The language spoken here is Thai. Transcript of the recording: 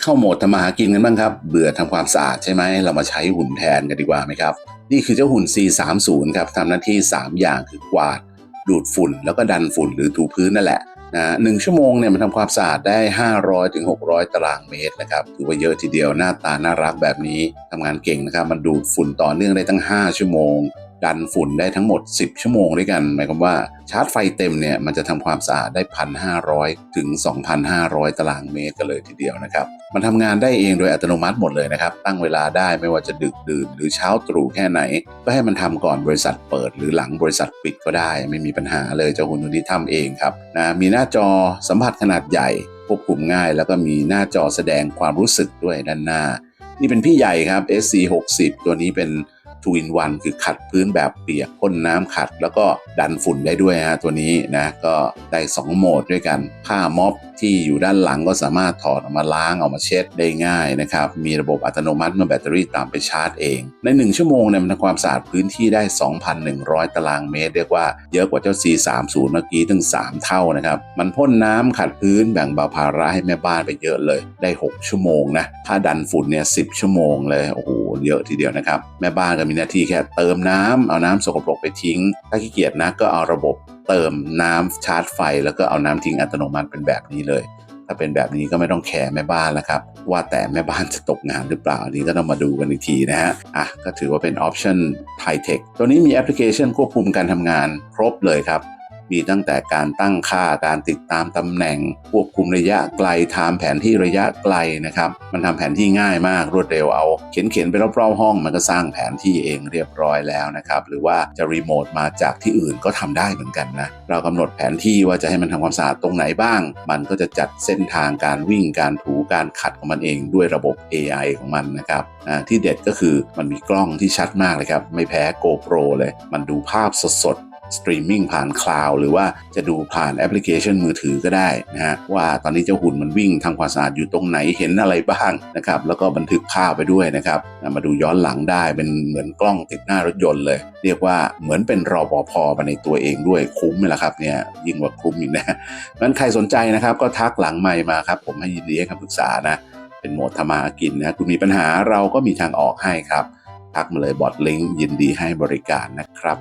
เข้าโหมดทำมาหากินกันบ้างครับ เบื่อทำความสะอาดใช่ไหม เรามาใช้หุ่นแทนกันดีกว่าไหมครับ นี่คือเจ้าหุ่น C30 ครับทำหน้าที่ 3 อย่างคือกวาด ดูดฝุ่น แล้วก็ดันฝุ่นหรือถูพื้นนั่นแหละนะหนึ่งชั่วโมงเนี่ยมันทำความสะอาดได้ 500ถึง600 ตารางเมตรนะครับถือว่าเยอะทีเดียวหน้าตาน่ารักแบบนี้ทำงานเก่งนะครับ มันดูดฝุ่นต่อเนื่องได้ตั้ง 5 ชั่วโมง ดันฝุ่นได้ทั้งหมด 10 ชั่วโมงด้วยกัน หมายความว่าชาร์จไฟเต็มเนี่ยมันจะทำความสะอาดได้ 1,500 ถึง 2,500 ตารางเมตรกันเลยทีเดียวนะครับ มันทำงานได้เองโดยอัตโนมัติหมดเลยนะครับ ตั้งเวลาได้ไม่ว่าจะดึกดื่นหรือเช้าตรู่แค่ไหน ก็ให้มันทำก่อนบริษัทเปิด หรือหลังบริษัทปิดก็ได้ ไม่มีปัญหาเลยเจ้าหุ่นตัวนี้ทำเองครับนะมีหน้าจอสัมผัสขนาดใหญ่ควบคุมง่าย แล้วก็มีหน้าจอแสดงความรู้สึกด้วยด้านหน้า นี่เป็นพี่ใหญ่ครับ SC 60 ตัวนี้เป็น ทูอินวันคือขัดพื้นแบบเปียกพ่นน้ำขัด แล้วก็ดันฝุ่นได้ด้วยฮะตัวนี้นะก็ได้ 2 โหมดด้วยกัน ผ้าม็อบที่อยู่ด้านหลังก็สามารถถอดออกมาล้างออกมาเช็ดได้ง่ายนะครับ มีระบบอัตโนมัติเมื่อแบตเตอรี่ตามไปชาร์จเอง ใน 1 ชั่วโมงเนี่ยมันทำความสะอาดพื้นที่ได้ 2,100 ตารางเมตร เรียกว่าเยอะกว่าเจ้า C30 เมื่อกี้ถึง 3 เท่านะครับ มันพ่นน้ำขัดพื้นแบ่งเบาภาระให้แม่บ้านไปเยอะเลย ได้ 6 ชั่วโมงนะ ถ้าดันฝุ่นเนี่ย10 ชั่วโมงเลย โอ้โห เยอะทีเดียวนะครับ แม่บ้านก็มีหน้าที่แค่เติมน้ำเอาน้ำสกปรกไปทิ้ง ถ้าขี้เกียจนะก็เอาระบบเติมน้ำชาร์จไฟ แล้วก็เอาน้ำทิ้งอัตโนมัติเป็นแบบนี้เลย ถ้าเป็นแบบนี้ก็ไม่ต้องแคร์แม่บ้านแล้วครับ ว่าแต่แม่บ้านจะตกงานหรือเปล่าอันนี้ก็ต้องมาดูกันอีกทีนะฮะอะก็ถือว่าเป็นออปชั่นไฮเทคตัวนี้มีแอปพลิเคชันควบคุมการทำงานครบเลยครับ มีตั้งแต่การตั้งค่าการติดตามตำแหน่ง ควบคุมระยะไกลไทม์แผนที่ระยะไกลนะครับมันทำแผนที่ง่ายมากรวดเร็วเอา เขียนเขียนๆไปรอบๆห้อง มันก็สร้างแผนที่เองเรียบร้อยแล้วนะครับหรือว่าจะรีโมทมาจากที่อื่นก็ทำได้เหมือนกันนะเรากำหนดแผนที่ว่าจะให้มันทำความสะอาดตรงไหนบ้าง มันก็จะจัดเส้นทางการวิ่งการถูการขัดของมันเองด้วยระบบ AI ของมันนะครับที่เด็ดก็คือมันมีกล้องที่ชัดมากเลยครับไม่แพ้ GoPro เลย มันดูภาพสด สตรีมมิ่งผ่านคลาวด์หรือว่าจะดูผ่านแอปพลิเคชันมือถือก็ได้นะฮะว่าตอนนี้เจ้าหุ่นมันวิ่งทำความสะอาดอยู่ตรงไหนเห็นอะไรบ้างนะครับแล้วก็บันทึกภาพไปด้วยนะครับมาดูย้อนหลังได้เป็นเหมือนกล้องติดหน้ารถยนต์เลย เรียกว่าเหมือนเป็นรอปภมาในตัวเองด้วยคุ้มไหมล่ะครับเนี่ยยิ่งกว่าคุ้มอีกนะงั้นใครสนใจนะครับก็ทักหลังไมค์มาครับผมให้ยินดีให้คำปรึกษานะเป็นโหมดทำมาหากินนะคุณมีปัญหาเราก็มีทางออกให้ครับทักมาเลยบอทลิงก์ยินดีให้บริการนะครับ